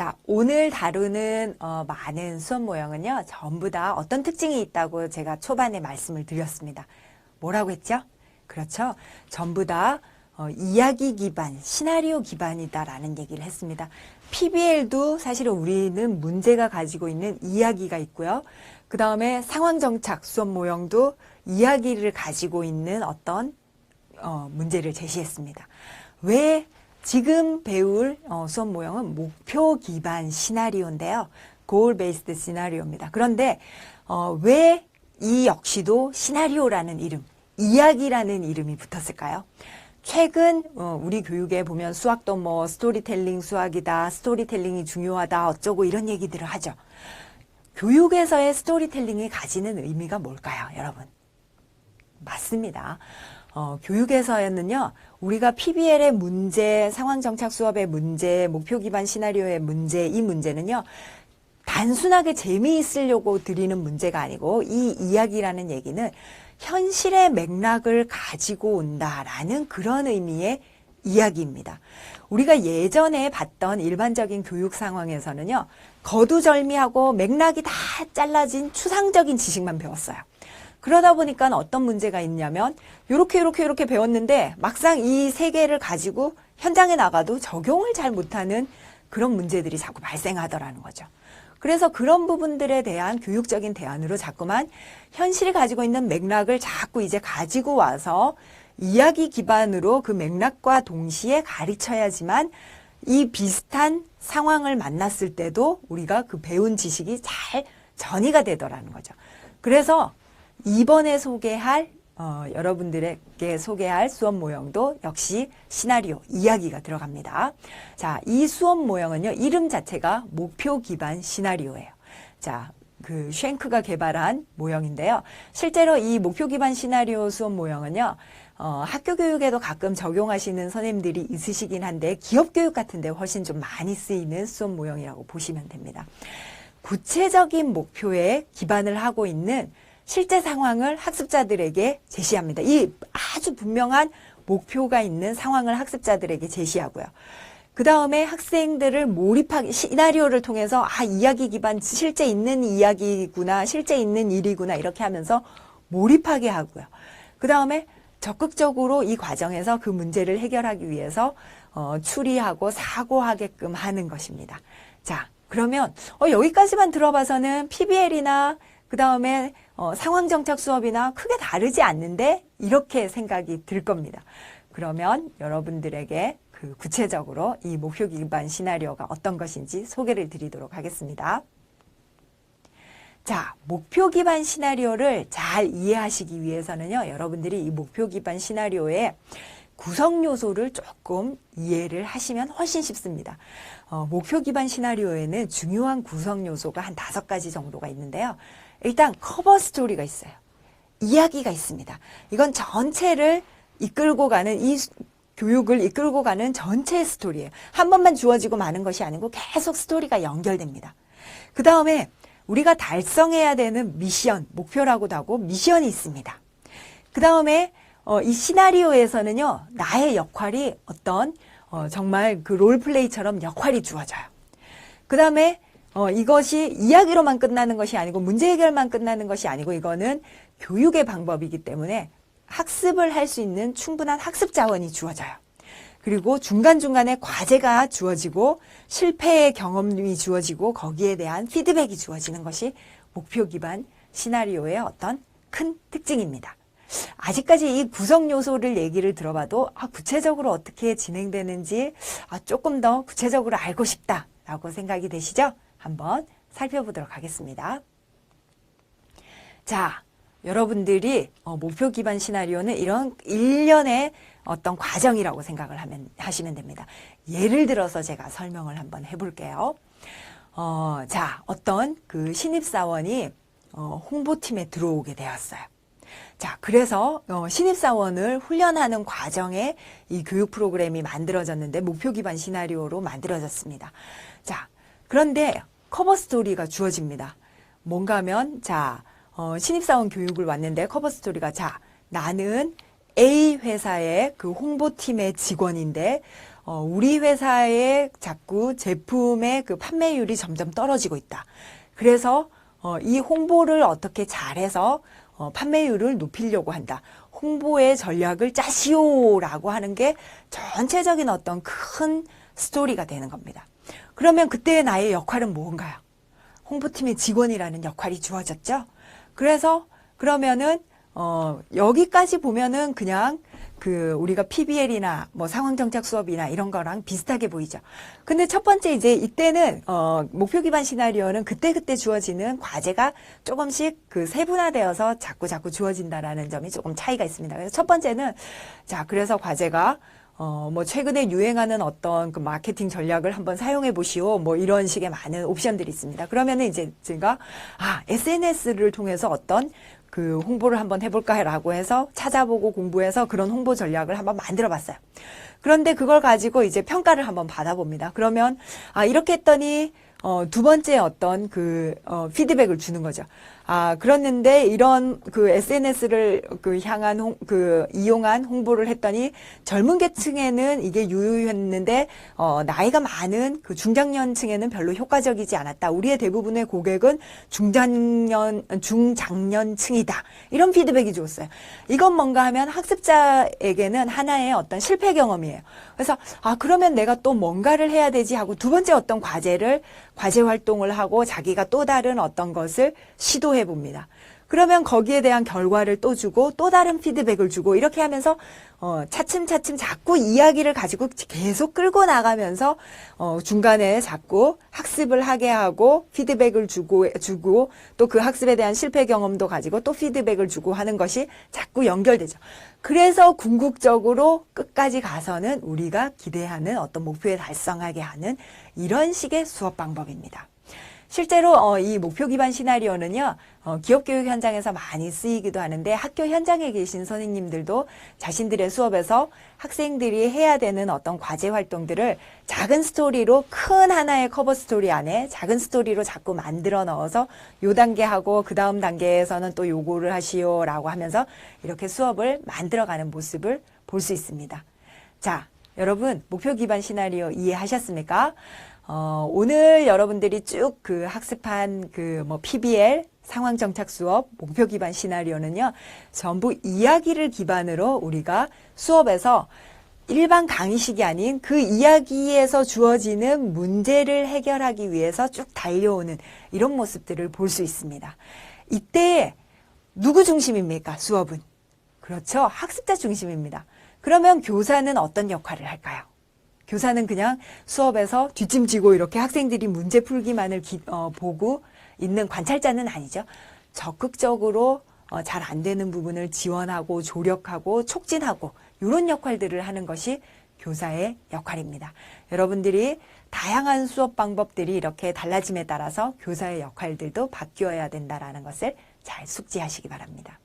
자, 오늘 다루는 어, 많은 수업 모형은요, 전부 다 어떤 특징이 있다고 제가 초반에 말씀을 드렸습니다. 뭐라고 했죠? 그렇죠. 전부 다 어, 이야기 기반, 시나리오 기반이다라는 얘기를 했습니다. PBL도 사실은 우리는 문제가 가지고 있는 이야기가 있고요. 그 다음에 상황정착 수업 모형도 이야기를 가지고 있는 어떤 어, 문제를 제시했습니다. 왜 지금 배울 어, 수업 모형은 목표 기반 시나리오인데요. goal based 시나리오입니다. 그런데 어, 왜 이 역시도 시나리오라는 이름, 이야기라는 이름이 붙었을까요? 최근 어, 우리 교육에 보면 수학도 뭐 스토리텔링 수학이다, 스토리텔링이 중요하다, 어쩌고 이런 얘기들을 하죠. 교육에서의 스토리텔링이 가지는 의미가 뭘까요, 여러분? 맞습니다. 어, 교육에서는요, 우리가 PBL의 문제, 상황 정착 수업의 문제, 목표 기반 시나리오의 문제, 이 문제는요, 단순하게 재미있으려고 드리는 문제가 아니고, 이 이야기라는 얘기는 현실의 맥락을 가지고 온다라는 그런 의미의 이야기입니다. 우리가 예전에 봤던 일반적인 교육 상황에서는요, 거두절미하고 맥락이 다 잘라진 추상적인 지식만 배웠어요. 그러다 보니까 어떤 문제가 있냐면 요렇게 요렇게 요렇게 배웠는데 막상 이 세 개를 가지고 현장에 나가도 적용을 잘 못하는 그런 문제들이 자꾸 발생하더라는 거죠. 그래서 그런 부분들에 대한 교육적인 대안으로 자꾸만 현실이 가지고 있는 맥락을 자꾸 이제 가지고 와서 이야기 기반으로 그 맥락과 동시에 가르쳐야지만 이 비슷한 상황을 만났을 때도 우리가 그 배운 지식이 잘 전이가 되더라는 거죠. 그래서 이번에 소개할 어, 여러분들에게 소개할 수업 모형도 역시 시나리오, 이야기가 들어갑니다. 자, 이 수업 모형은요, 이름 자체가 목표 기반 시나리오예요. 자, 그 쉔크가 개발한 모형인데요. 실제로 이 목표 기반 시나리오 수업 모형은요, 어, 학교 교육에도 가끔 적용하시는 선생님들이 있으시긴 한데, 기업 교육 같은 데 훨씬 좀 많이 쓰이는 수업 모형이라고 보시면 됩니다. 구체적인 목표에 기반을 하고 있는 실제 상황을 학습자들에게 제시합니다. 이 아주 분명한 목표가 있는 상황을 학습자들에게 제시하고요. 그 다음에 학생들을 몰입하기, 시나리오를 통해서, 아, 이야기 기반, 실제 있는 이야기구나, 실제 있는 일이구나, 이렇게 하면서 몰입하게 하고요. 그 다음에 적극적으로 이 과정에서 그 문제를 해결하기 위해서, 어, 추리하고 사고하게끔 하는 것입니다. 자, 그러면, 어, 여기까지만 들어봐서는 PBL이나 그 다음에 어, 상황정착 수업이나 크게 다르지 않는데 이렇게 생각이 들 겁니다. 그러면 여러분들에게 그 구체적으로 이 목표 기반 시나리오가 어떤 것인지 소개를 드리도록 하겠습니다. 자, 목표 기반 시나리오를 잘 이해하시기 위해서는요, 여러분들이 이 목표 기반 시나리오의 구성 요소를 조금 이해를 하시면 훨씬 쉽습니다. 어, 목표 기반 시나리오에는 중요한 구성 요소가 한 다섯 가지 정도가 있는데요. 일단 커버 스토리가 있어요. 이야기가 있습니다. 이건 전체를 이끌고 가는 이 교육을 이끌고 가는 전체 스토리예요. 한 번만 주어지고 마는 것이 아니고 계속 스토리가 연결됩니다. 그 다음에 우리가 달성해야 되는 미션, 목표라고도 하고 미션이 있습니다. 그 다음에 어, 이 시나리오에서는요, 나의 역할이 어떤 어, 정말 그 롤플레이처럼 역할이 주어져요. 그 다음에 어, 이것이 이야기로만 끝나는 것이 아니고 문제 해결만 끝나는 것이 아니고 이거는 교육의 방법이기 때문에 학습을 할 수 있는 충분한 학습 자원이 주어져요. 그리고 중간중간에 과제가 주어지고 실패의 경험이 주어지고 거기에 대한 피드백이 주어지는 것이 목표 기반 시나리오의 어떤 큰 특징입니다. 아직까지 이 구성 요소를 얘기를 들어봐도 아, 구체적으로 어떻게 진행되는지 아, 조금 더 구체적으로 알고 싶다라고 생각이 되시죠? 한번 살펴보도록 하겠습니다. 자, 여러분들이 어, 목표 기반 시나리오는 이런 일련의 어떤 과정이라고 생각을 하면 하시면 됩니다. 예를 들어서 제가 설명을 한번 해볼게요. 어, 자, 어떤 그 신입사원이 어, 홍보팀에 들어오게 되었어요. 자, 그래서 어, 신입사원을 훈련하는 과정에 이 교육 프로그램이 만들어졌는데 목표 기반 시나리오로 만들어졌습니다. 자, 그런데 커버 스토리가 주어집니다. 뭔가 하면 자, 어, 신입사원 교육을 왔는데 커버 스토리가 자, 나는 A 회사의 그 홍보팀의 직원인데 어, 우리 회사의 자꾸 제품의 그 판매율이 점점 떨어지고 있다. 그래서 어, 이 홍보를 어떻게 잘해서 어, 판매율을 높이려고 한다. 홍보의 전략을 짜시오라고 하는 게 전체적인 어떤 큰 스토리가 되는 겁니다. 그러면 그때 나의 역할은 뭔가요? 홍보팀의 직원이라는 역할이 주어졌죠. 그래서 그러면은 어 여기까지 보면은 그냥 그 우리가 PBL이나 뭐 상황 정착 수업이나 이런 거랑 비슷하게 보이죠. 근데 첫 번째 이제 이때는 어 목표 기반 시나리오는 그때 그때 주어지는 과제가 조금씩 그 세분화되어서 자꾸 자꾸 주어진다라는 점이 조금 차이가 있습니다. 그래서 첫 번째는 자 그래서 과제가 어, 뭐, 최근에 유행하는 어떤 그 마케팅 전략을 한번 사용해 보시오. 뭐, 이런 식의 많은 옵션들이 있습니다. 그러면은 이제 제가, 아, SNS를 통해서 어떤 그 홍보를 한번 해볼까라고 해서 찾아보고 공부해서 그런 홍보 전략을 한번 만들어 봤어요. 그런데 그걸 가지고 이제 평가를 한번 받아봅니다. 그러면, 아, 이렇게 했더니, 어, 두 번째 어떤 그, 어, 피드백을 주는 거죠. 아, 그렇는데 이런 그 SNS를 그 향한 홍, 그 이용한 홍보를 했더니 젊은 계층에는 이게 유효했는데 어, 나이가 많은 그 중장년층에는 별로 효과적이지 않았다. 우리의 대부분의 고객은 중장년 중장년층이다. 이런 피드백이 좋았어요. 이건 뭔가 하면 학습자에게는 하나의 어떤 실패 경험이에요. 그래서 아 그러면 내가 또 뭔가를 해야 되지 하고 두 번째 어떤 과제를 과제 활동을 하고 자기가 또 다른 어떤 것을 시도해 봅니다. 그러면 거기에 대한 결과를 또 주고 또 다른 피드백을 주고 이렇게 하면서 어, 차츰차츰 자꾸 이야기를 가지고 계속 끌고 나가면서 어, 중간에 자꾸 학습을 하게 하고 피드백을 주고 주고 또 그 학습에 대한 실패 경험도 가지고 또 피드백을 주고 하는 것이 자꾸 연결되죠. 그래서 궁극적으로 끝까지 가서는 우리가 기대하는 어떤 목표에 달성하게 하는 이런 식의 수업 방법입니다. 실제로 어, 이 목표 기반 시나리오는요 어, 기업 교육 현장에서 많이 쓰이기도 하는데 학교 현장에 계신 선생님들도 자신들의 수업에서 학생들이 해야 되는 어떤 과제 활동들을 작은 스토리로 큰 하나의 커버 스토리 안에 작은 스토리로 자꾸 만들어 넣어서 요 단계 하고 그 다음 단계에서는 또 요거를 하시오라고 하면서 이렇게 수업을 만들어가는 모습을 볼 수 있습니다. 자, 여러분 목표 기반 시나리오 이해하셨습니까? 어, 오늘 여러분들이 쭉 그 학습한 그 뭐 PBL 상황 정착 수업 목표 기반 시나리오는요. 전부 이야기를 기반으로 우리가 수업에서 일반 강의식이 아닌 그 이야기에서 주어지는 문제를 해결하기 위해서 쭉 달려오는 이런 모습들을 볼 수 있습니다. 이때 누구 중심입니까? 수업은. 그렇죠. 학습자 중심입니다. 그러면 교사는 어떤 역할을 할까요? 교사는 그냥 수업에서 뒷짐지고 이렇게 학생들이 문제 풀기만을 기, 어, 보고 있는 관찰자는 아니죠. 적극적으로 어, 잘 안 되는 부분을 지원하고 조력하고 촉진하고 이런 역할들을 하는 것이 교사의 역할입니다. 여러분들이 다양한 수업 방법들이 이렇게 달라짐에 따라서 교사의 역할들도 바뀌어야 된다라는 것을 잘 숙지하시기 바랍니다.